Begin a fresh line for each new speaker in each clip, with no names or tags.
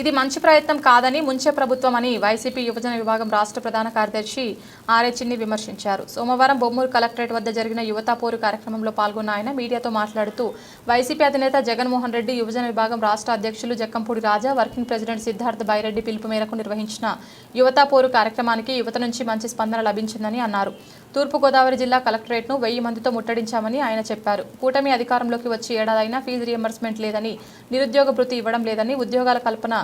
ఇది మంచి ప్రయత్నం కాదని ముంచే ప్రభుత్వం అని వైసీపీ యువజన విభాగం రాష్ట్ర ప్రధాన కార్యదర్శి ఆర్హెచ్ని చిన్ని విమర్శించారు. సోమవారం బొమ్మూరు కలెక్టరేట్ వద్ద జరిగిన యువత పోరు కార్యక్రమంలో పాల్గొన్న ఆయన మీడియాతో మాట్లాడుతూ వైసీపీ అధినేత జగన్మోహన్ రెడ్డి యువజన విభాగం రాష్ట్ర అధ్యక్షులు జక్కంపూడి రాజా వర్కింగ్ ప్రెసిడెంట్ సిద్ధార్థ బైరెడ్డి పిలుపు మేరకు నిర్వహించిన యువత పోరు కార్యక్రమానికి యువత నుంచి మంచి స్పందన లభించిందని అన్నారు. తూర్పుగోదావరి జిల్లా కలెక్టరేట్ను వెయ్యి మందితో ముట్టడించామని ఆయన చెప్పారు. కూటమి అధికారంలోకి వచ్చి ఏడాదైనా ఫీజు రియంబర్స్మెంట్ లేదని నిరుద్యోగ భృతి ఇవ్వడం లేదని ఉద్యోగాల కల్పన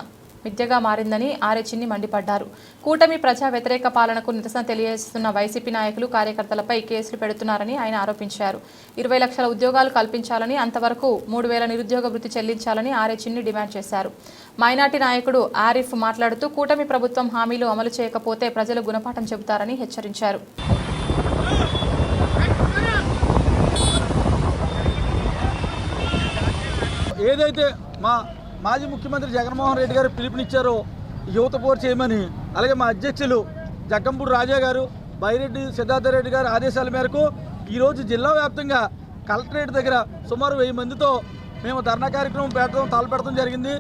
విద్యగా మారిందని ఆర్ఏ చిన్ని మండిపడ్డారు. కూటమి ప్రజా వ్యతిరేక పాలనకు నిరసన తెలియజేస్తున్న వైసీపీ నాయకులు కార్యకర్తలపై కేసులు పెడుతున్నారని ఆయన ఆరోపించారు. ఇరవై లక్షల ఉద్యోగాలు కల్పించాలని అంతవరకు మూడు వేల నిరుద్యోగ వృత్తి చెల్లించాలని ఆర్ఏ చిన్ని డిమాండ్ చేశారు. మైనార్టీ నాయకుడు ఆరిఫ్ మాట్లాడుతూ కూటమి ప్రభుత్వం హామీలు అమలు చేయకపోతే ప్రజలు గుణపాఠం చెబుతారని హెచ్చరించారు.
ఏదైతే మా మాజీ ముఖ్యమంత్రి జగన్మోహన్ రెడ్డి గారు పిలుపునిచ్చారో యువత పోరు చేయమని అలాగే మా అధ్యక్షులు జగ్గంపూడి రాజా గారు బైరెడ్డి సిద్ధార్థ రెడ్డి గారి ఆదేశాల మేరకు ఈరోజు జిల్లా వ్యాప్తంగా కలెక్టరేట్ దగ్గర సుమారు వెయ్యి మందితో మేము ధర్నా కార్యక్రమం పెట్టడం తలపెడతాం జరిగింది.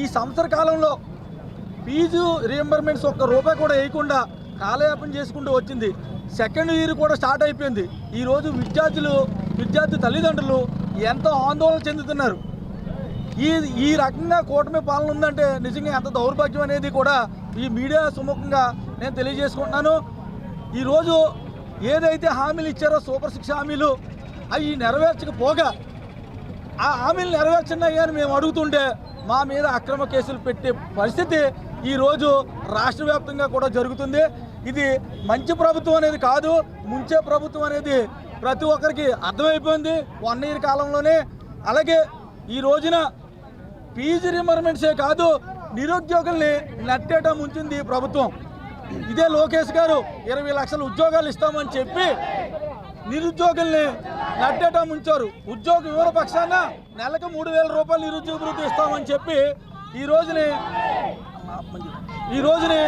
ఈ సంవత్సర కాలంలో ఫీజు రియంబర్మెంట్స్ ఒక్క రూపాయి కూడా వేయకుండా కాలయాపన చేసుకుంటూ వచ్చింది. సెకండ్ ఇయర్ కూడా స్టార్ట్ అయిపోయింది. ఈరోజు విద్యార్థులు విద్యార్థి తల్లిదండ్రులు ఎంతో ఆందోళన చెందుతున్నారు. ఈ ఈ రకంగా కూటమి పాలన ఉందంటే నిజంగా ఎంత దౌర్భాగ్యం అనేది కూడా ఈ మీడియా సుముఖంగా నేను తెలియజేసుకుంటున్నాను. ఈరోజు ఏదైతే హామీలు ఇచ్చారో సూపర్ సిక్స్ హామీలు అవి నెరవేర్చకపోగా ఆ హామీలు నెరవేర్చండి అని మేము అడుగుతుంటే మా మీద అక్రమ కేసులు పెట్టే పరిస్థితి ఈరోజు రాష్ట్ర వ్యాప్తంగా కూడా జరుగుతుంది. ఇది మంచి ప్రభుత్వం అనేది కాదు ముంచే ప్రభుత్వం అనేది ప్రతి ఒక్కరికి అర్థమైపోయింది వన్ ఇయర్ కాలంలోనే. అలాగే ఈ రోజున ఫీజు రిమర్మెంట్సే కాదు నిరుద్యోగుల్ని నట్టేట ముంచింది ప్రభుత్వం. ఇదే లోకేష్ గారు ఇరవై లక్షల ఉద్యోగాలు ఇస్తామని చెప్పి నిరుద్యోగుల్ని నట్టేట ఉంచారు. ఉద్యోగ వివర పక్షాన నెలకు మూడు వేల రూపాయలు నిరుద్యోగ వృత్తి ఇస్తామని చెప్పి ఈ రోజుని ఈ రోజుని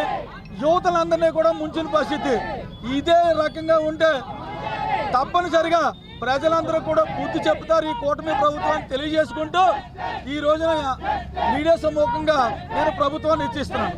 యువతలందరినీ కూడా ముంచిన పరిస్థితి. ఇదే రకంగా ఉంటే తప్పనిసరిగా ప్రజలందరూ కూడా పూర్తి చెప్తారు ఈ కూటమి ప్రభుత్వాన్ని తెలియజేసుకుంటూ ఈ రోజున మీడియా సమ్ముఖంగా నేను ప్రభుత్వాన్ని ఇచ్చిస్తున్నాను.